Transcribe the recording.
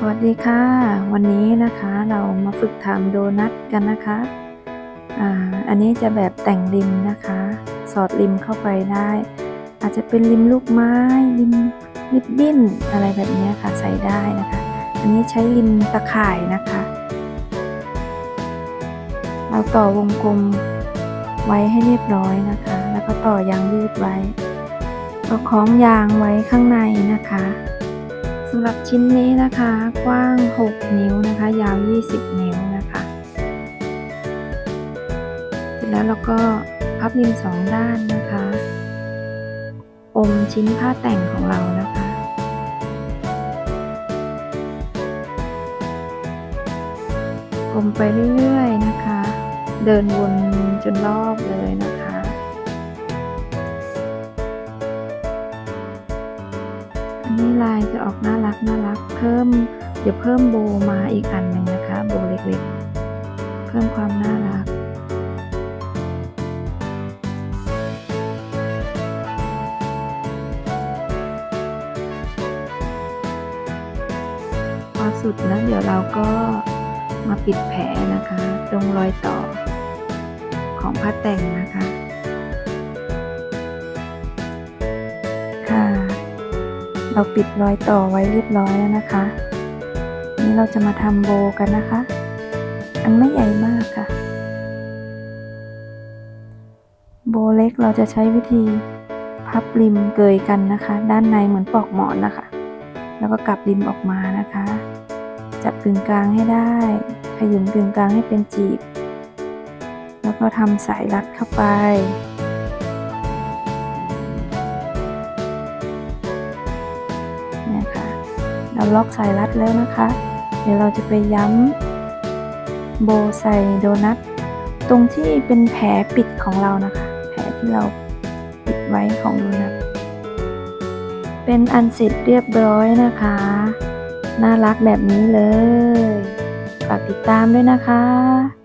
สวัสดีค่ะ วันนี้นะคะเรามาฝึกทำโดนัทกันนะคะอ่าอันนี้จะแบบแต่งริมนะคะ สอดริมเข้าไปได้ อาจจะเป็นริมลูกไม้ริมริบบิ้นอะไรแบบนี้ค่ะใส่ได้นะคะ อันนี้ใช้ริมตะข่ายนะคะ เราต่อวงกลมไว้ให้เรียบร้อยนะคะ แล้วก็ต่อยางยืดไว้ก็คล้องยางไว้ข้างในนะคะำหรับชิ้นนี้นะคะ กว้าง 6 นิ้วนะคะ ยาว 20 นิ้วนะคะ เสร็จแล้วเราก็พับริมสองด้านนะคะ อมชิ้นผ้าแต่งของเรานะคะ อมไปเรื่อยๆนะคะ เดินวนจนรอบเลยนะคะ อันนี้ลายจะออกน่ารักน่ารัก เพิ่ม เดี๋ยวเพิ่มโบมาอีกอันหนึ่งนะคะ โบเล็กๆ เพิ่มความน่ารักพอสุดแล้วเดี๋ยวเราก็มาปิดแผลนะคะ ตรงรอยต่อของผ้าแต่งนะคะค่ะ เราปิดรอยต่อไว้เรียบร้อยแล้วนะคะ นี่เราจะมาทำโบกันนะคะ อันไม่ใหญ่มากค่ะ โบเล็กเราจะใช้วิธีพับริมเกยกันนะคะ ด้านในเหมือนปลอกหมอนนะคะ แล้วก็กลับริมออกมานะคะ จับกึ่งกลางให้ได้ ขยุมกึ่งกลางให้เป็นจีบ แล้วก็ทำสายรัดเข้าไป เราล็อกสายรัดแล้วนะคะ เดี๋ยวเราจะไปย้ำโบใส่โดนัทตรงที่เป็นแผลปิดของเรานะคะ แผลที่เราปิดไว้ของโดนัทเป็นอันเสร็จเรียบร้อยนะคะ น่ารักแบบนี้เลยฝากติดตามด้วยนะคะ